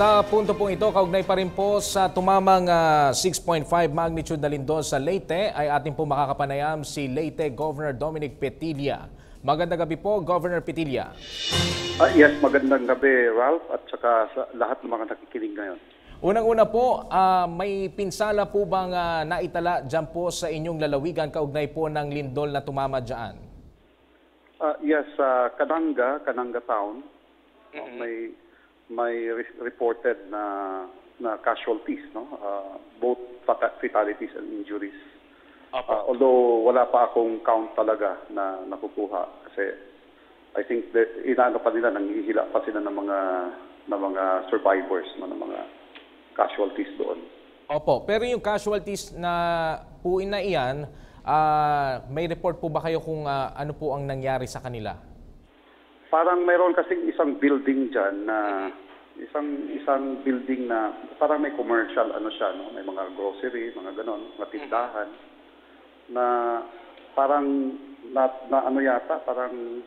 Sa punto pong ito, kaugnay pa rin po sa tumamang ah, 6.5 magnitude na lindol sa Leyte ay ating po makakapanayam si Leyte Governor Dominic Petilla. Magandang gabi po, Governor Petilla. Ah, yes, magandang gabi, Ralph, at saka sa lahat ng mga nakikinig ngayon. Unang-una po, ah, may pinsala po bang ah, naitala dyan po sa inyong lalawigan kaugnay po ng lindol na tumama dyan? Ah, yes, sa Kananga, Kananga Town, no, may may re- reported na na casualties, no? Ah, both fata- fatalities and injuries. Ah, although wala pa akong count talaga na nakukuha kasi I think that inaano pa nila nanghihila pa sila ng mga ng mga survivors no, ng mga casualties doon. Opo, pero yung casualties na po na iyan, ah, may report po ba kayo kung ah, ano po ang nangyari sa kanila? Parang mayroon kasing isang building diyan na isang isang building na parang may commercial ano siya no, may mga grocery, mga ganon, mga tindahan na parang na, na ano yata, parang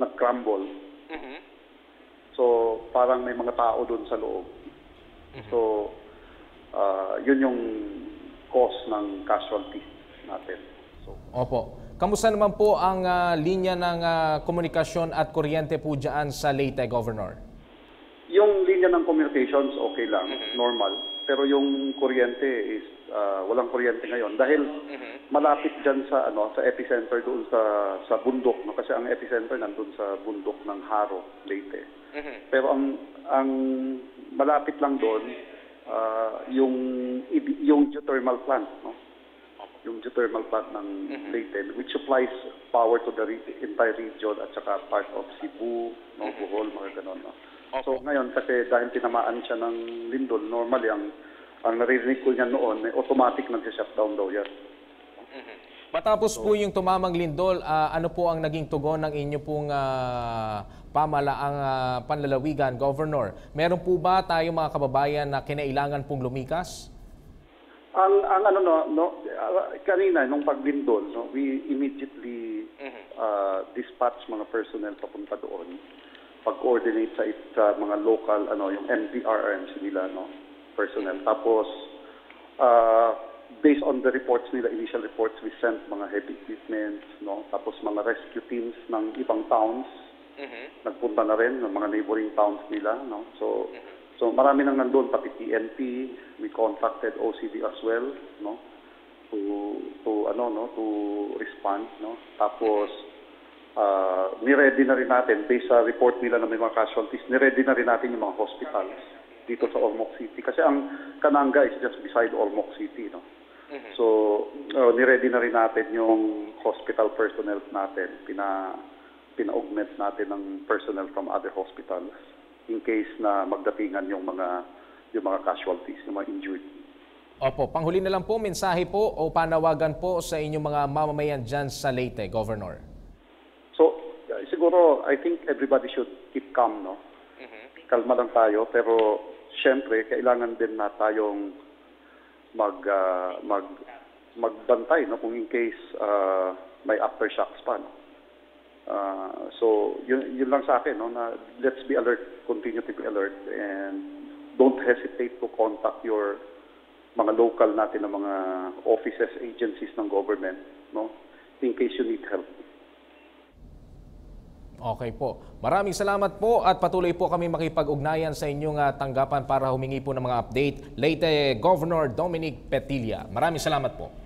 nag-crumble. So, parang may mga tao doon sa loob. So, ah, yun yung cause ng casualty natin. So, Opo. Kamusta naman po ang ah, linya ng ah, komunikasyon at kuryente po dyan sa Leyte, Governor? Yung linya ng communications, okay lang, normal. Pero yung kuryente is, ah, walang kuryente ngayon. Dahil malapit dyan sa, ano, sa epicenter doon sa, sa bundok. No? Kasi ang epicenter nandun sa bundok ng Haro, Leyte. Pero ang, ang malapit lang doon, ah, yung, yung geothermal plant. No? Yung geothermal plant ng Leyte, which supplies power to the re- entire region at saka part of Cebu, no, Bohol, mga ganon. No? So ngayon kasi dahil tinamaan siya ng lindol, normally ang ang naririnig ko niya noon, eh, automatic nag-shutdown daw yan. Matapos po yung tumamang lindol, ah, ano po ang naging tugon ng inyo pong ah, pamalaang ah, panlalawigan, Governor? Meron po ba tayo mga kababayan na kinailangan pong lumikas? Ang ang ano no, no ah, kanina nung paglindol, no, we immediately uh, dispatch mga personnel papunta doon. Pag-coordinate sa, it- sa mga local ano yung MPRMs nila no personnel. Tapos uh, based on the reports nila, initial reports, we sent mga heavy equipment, no? Tapos mga rescue teams ng ibang towns nagpunta na rin ng mga neighboring towns nila, no? So, so marami nang nandun, pati PNP, we contacted OCD as well, no? To, to, ano, no? To respond, no? Tapos, uh, niready na rin natin, based sa report nila na may mga casualties, niready na rin natin yung mga hospitals dito sa Ormoc City. Kasi ang Kananga is just beside Ormoc City, no? So, uh, niready na rin natin yung hospital personnel natin. Pina, pina-augment natin ng personnel from other hospitals in case na magdatingan yung mga yung mga casualties, yung mga injured. Opo, panghuli na lang po, mensahe po o panawagan po sa inyong mga mamamayan dyan sa Leyte, Governor. So, uh, siguro, I think everybody should keep calm, no? Kalma lang tayo, pero syempre, kailangan din na tayong mag, ah, mag, magbantay, no? Kung in case ah, may aftershocks pa, no? Ah, so, yun, yun lang sa akin, no? Na let's be alert, continue to be alert, and don't hesitate to contact your mga local natin na mga offices, agencies ng government, no? In case you need help. Okay po. Maraming salamat po at patuloy po kami makipag-ugnayan sa inyong ah, tanggapan para humingi po ng mga update. Leyte Governor Dominic Petilla. Maraming salamat po.